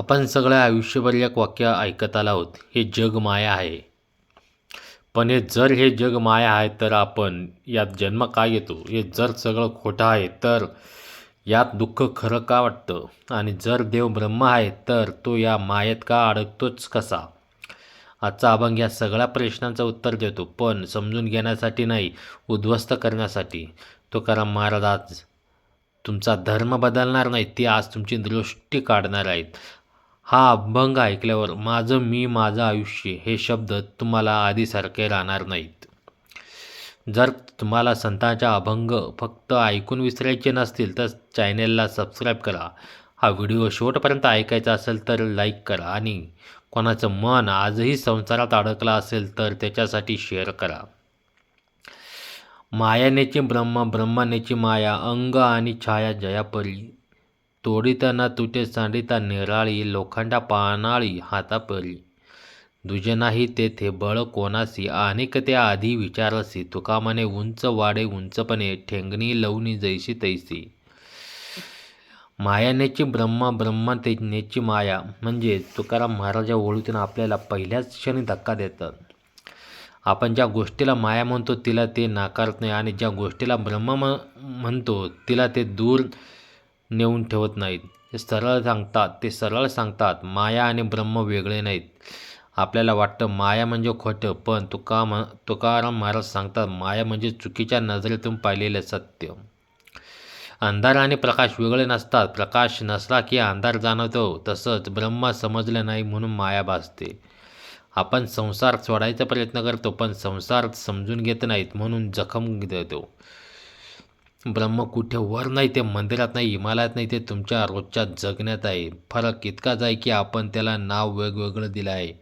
आपण सगळं आयुष्यभर एक वाक्य ऐकत आला आहोत हे जग माया आहे. पण हे जर हे जग माया आहे तर आपण यात जन्म का येतो हे जर सगळं खोटं आहे तर यात दुःख खरं का वाटतं? आणि जर देव ब्रह्म आहे तर तो या मायेत का अडकतोच कसा? आजचा अभंग या सगळ्या प्रश्नांचं उत्तर देतो पण समजून घेण्यासाठी नाही उद्ध्वस्त करण्यासाठी. तुकाराम महाराज आज तुमचा धर्म बदलणार नाही ते आज तुमची दृष्टी काढणार आहेत. हा अभंग ऐकल्यावर माझं मी माझं आयुष्य हे शब्द तुम्हाला आधीसारखे राहणार नाहीत. जर तुम्हाला संतांच्या अभंग फक्त ऐकून विसरायचे नसतील तर चॅनेलला सबस्क्राईब करा. हा व्हिडिओ शेवटपर्यंत ऐकायचा असेल तर लाईक करा आणि कोणाचं मन आजही संसारात अडकलं असेल तर त्याच्यासाठी शेअर करा. मायानेची ब्रह्म ब्रह्मानेची माया अंग आणि छाया जयापरी तोडीताना तुटे सांडिता निराळी लोखंडा पानाळी हातापरी दुजे नाही तेथे बळ कोणासी अनेक ते आधी विचारसी तुका उंच वाडे उंचपणे ठेंगणी लवणी जैसी तैसी मायानेची ब्रह्मा ब्रह्मतेनेची माया म्हणजे तुकाराम महाराजा ओळीतून आपल्याला पहिल्याच क्षणी धक्का देतात आपण ज्या गोष्टीला माया म्हणतो तिला ते नाकारत नाही आणि ज्या गोष्टीला ब्रह्म म्हणतो तिला ते दूर नेऊन ठेवत नाहीत. ते सरळ सांगतात ते सरळ सांगतात. माया आणि ब्रह्म वेगळे नाहीत. आपल्याला वाटतं माया म्हणजे खोटं पण तुका म तुकाराम महाराज सांगतात माया म्हणजे चुकीच्या नजरेतून पाहिलेलं सत्य. अंधार आणि प्रकाश वेगळे नसतात. प्रकाश नसला की अंधार जाणवतो. तसंच ब्रह्म समजलं नाही म्हणून माया भासते. आपण संसार सोडायचा प्रयत्न करतो पण संसार समजून घेत नाहीत म्हणून जखम देतो. ब्रह्म कुठे वर नाही ते मंदिरात नाही हिमालयात नाही ते तुमच्या रोजच्या जगण्यात आहे. फरक इतकाच आहे की आपण त्याला नाव वेगवेगळं दिलं आहे.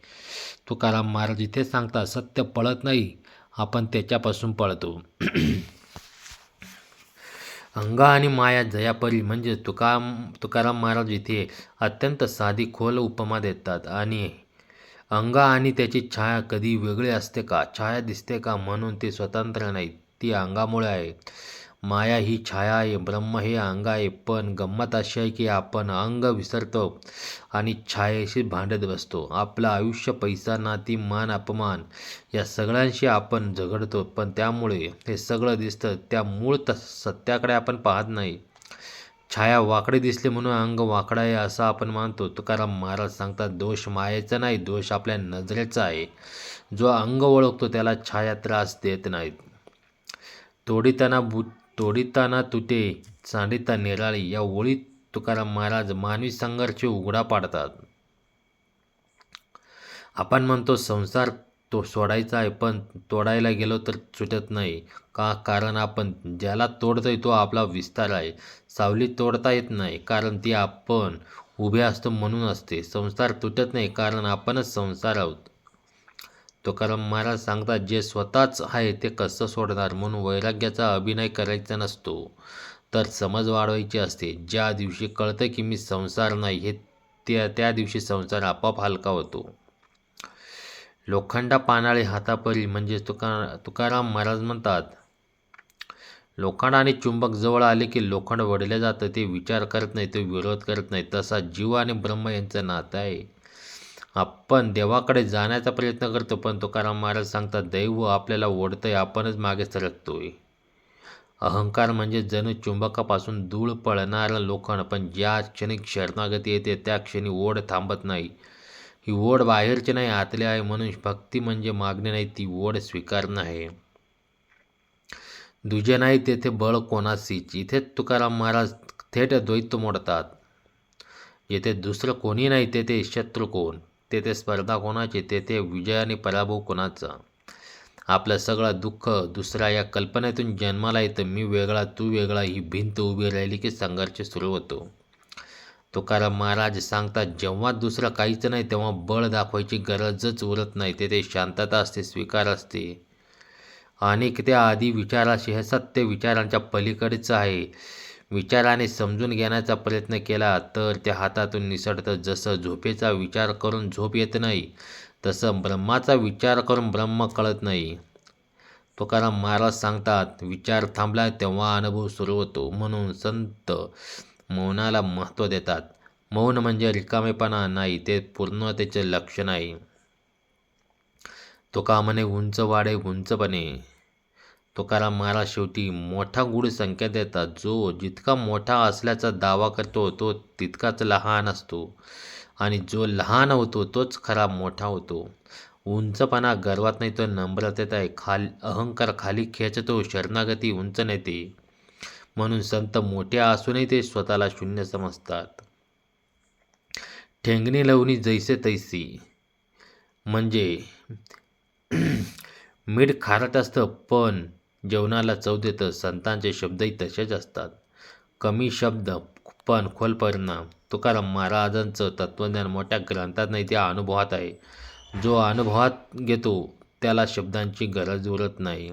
तुकाराम महाराज इथे सांगतात सत्य पळत नाही आपण त्याच्यापासून पळतो. अंग आणि माया जयापरी म्हणजे तुकाराम तुकाराम महाराज इथे अत्यंत साधी खोल उपमा देतात. आणि अंग आणि त्याची छाया कधी वेगळी असते का? छाया दिसते का? म्हणून ते स्वतंत्र नाहीत ती अंगामुळे आहे. माया ही छाया आहे ब्रह्म हे अंग आहे पण गंमत अशी आहे की आपण अंग विसरतो आणि छायेशी भांडत बसतो. आपलं आयुष्य पैसा नाती मान अपमान या सगळ्यांशी आपण झगडतो पण त्यामुळे हे सगळं दिसतं. त्या मूळ त सत्याकडे आपण पाहत नाही. छाया वाकडे दिसले म्हणून अंग वाकडा आहे असं आपण मानतो. तुकाराम महाराज सांगतात दोष मायेचा नाही दोष आपल्या नजरेचा आहे. जो अंग ओळखतो त्याला छाया त्रास देत नाहीत. तोडीताना बु तोडिताना तुटे सांडिता निराळी या ओळीत तुकाराम महाराज मानवी संघर्ष उघडा पाडतात. आपण म्हणतो संसार तो सोडायचा आहे पण तोडायला गेलो तर सुटत नाही. का? कारण आपण ज्याला तोडतोय तो आपला विस्तार आहे. सावली तोडता येत नाही कारण ती आपण उभे असतो म्हणून असते. संसार तुटत नाही कारण आपणच संसार आहोत. तुकाराम महाराज सांगतात जे स्वतःच आहे ते कसं सोडणार? म्हणून वैराग्याचा अभिनय करायचा नसतो. तर समज वाढवायची असते. ज्या दिवशी कळतं की मी संसार नाही हे त्या त्या दिवशी संसार आपोआप हलका होतो. लोखंडा पानाळे हातापरी म्हणजे तुका तुकाराम महाराज म्हणतात लोखंड आणि चुंबक जवळ आले की लोखंड वडले जातं ते विचार करत नाही ते विरोध करत नाही. तसा जीव आणि ब्रह्म यांचं नातं आहे. आपण देवाकडे जाण्याचा प्रयत्न करतो पण तुकाराम महाराज सांगतात दैव आपल्याला ओढतंय आपणच मागे सरकतोय. अहंकार म्हणजे जणू चुंबकापासून धूळ पळणारं लोखंड पण ज्या क्षणी शरणागती येते त्या क्षणी ओढ थांबत नाही. ही ओढ बाहेरची नाही आतली आहे म्हणून भक्ती म्हणजे मागणी नाही ती ओढ स्वीकारणं आहे. दुजे नाही तेथे बळ कोणासीच इथे तुकाराम महाराज थेट द्वैत मोडतात. येथे दुसरं कोणी नाही तेथे शत्रू कोण? तेथे स्पर्धा कोणाची? तेथे विजय आणि पराभव कोणाचा? आपलं सगळं दुःख दुसरा या कल्पनेतून जन्माला येतं. मी वेगळा तू वेगळा ही भिंत उभी राहिली की संघर्ष सुरू होतो. तुकाराम महाराज सांगतात जेव्हा दुसरं काहीच नाही तेव्हा बळ दाखवायची गरजच उरत नाही. तेथे शांतता असते स्वीकार असते. आणि त्या आधी विचाराशी हे सत्य विचारांच्या पलीकडेच आहे. विचाराने समजून घेण्याचा प्रयत्न केला तर त्या हातातून निसटतं जसं झोपेचा विचार करून झोप येत नाही तसं ब्रह्माचा विचार करून ब्रह्म कळत नाही. तुकाराम महाराज सांगतात विचार थांबला तेव्हा अनुभव सुरू होतो म्हणून संत मौनाला महत्त्व देतात. मौन म्हणजे रिकामेपणा नाही ते पूर्णतेचे लक्षण आहे. तुका म्हणे उंच वाढे उंचपणे. तुकाराम महाराज शेवटी मोठा गुढ संख्या देतात. जो जितका मोठा असल्याचा दावा करतो तो तितकाच लहान असतो. आणि जो लहान होतो तोच खरा मोठा होतो. उंचपणा गर्वात नाही तर नम्रतेत आहे. खाल अहंकार खाली खेचतो शरणागती उंच नेते. म्हणून संत मोठे असूनही ते स्वतःला शून्य समजतात. ठेंगणी लवणी जैसे तैसी. म्हणजे मीठ खारट असतं पण जेवणाला चव देतं संतांचे शब्दही तसेच असतात. कमी शब्द पण खोल परिणाम. तुकाराम महाराजांचं तत्त्वज्ञान मोठ्या ग्रंथात नाही त्या अनुभवात आहे. जो अनुभवात घेतो त्याला शब्दांची गरज उरत नाही.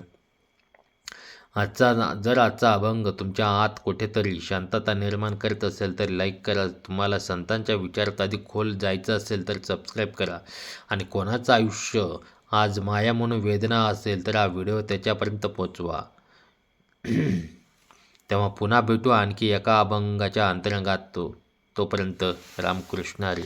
आजचा जर आजचा अभंग तुमच्या आत कुठेतरी शांतता निर्माण करत असेल तर लाईक करा. तुम्हाला संतांच्या विचारात अधिक खोल जायचं असेल तर सबस्क्राईब करा. आणि कोणाचं आयुष्य आज माया म्हणून वेदना असेल तर हा व्हिडिओ त्याच्यापर्यंत पोचवा. तेव्हा पुन्हा भेटू आणखी एका अभंगाच्या अंतरंगात तो तोपर्यंत रामकृष्ण हरी.